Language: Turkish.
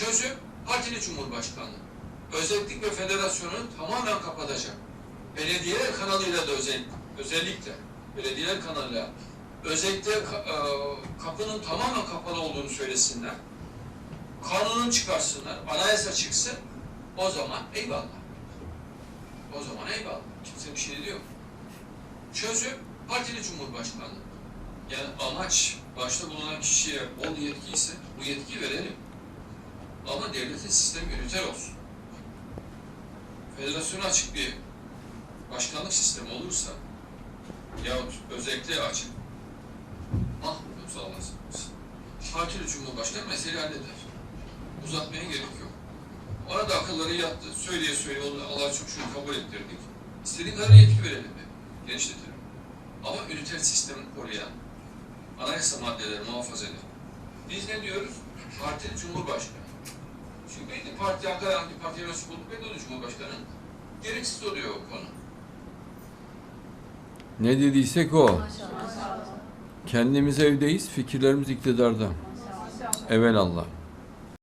Çözüm partili cumhurbaşkanlığı. Özellik ve federasyonu tamamen kapatacak. Belediyeler kanalıyla da özel, özellikle belediyeler kanalıyla özellikle e, kapının tamamen kapalı olduğunu söylesinler. Kanunun çıkarsınlar, anayasa çıksın. O zaman eyvallah. O zaman eyvallah. Kimse bir şey diyor. Çözüm partili cumhurbaşkanlığı. Yani amaç başta bulunan kişiye bol yetki ise bu yetkiyi verelim. Ama devletin sistemi üniter olsun. Federasyona açık bir başkanlık sistemi olursa yahut özellikle açık mahvoluruz Allah korusun. Partili Cumhurbaşkanı meseleyi halleder. Uzatmaya gerek yok. Ona da akılları yattı. Söyleye söyleye onu Allah çok şunu kabul ettirdik. İstediğin kadar yetki verelim de. Genişletelim. Ama üniter sistemi koruyan anayasa maddeleri muhafaza eden. Biz ne diyoruz? Partili Cumhurbaşkanı. Parti hangi hangi partiye mensup olduğu belli oluyor Cumhurbaşkanı'nın. Gereksiz oluyor o konu. Ne dediysek o. Kendimiz evdeyiz, fikirlerimiz iktidarda. Evelallah.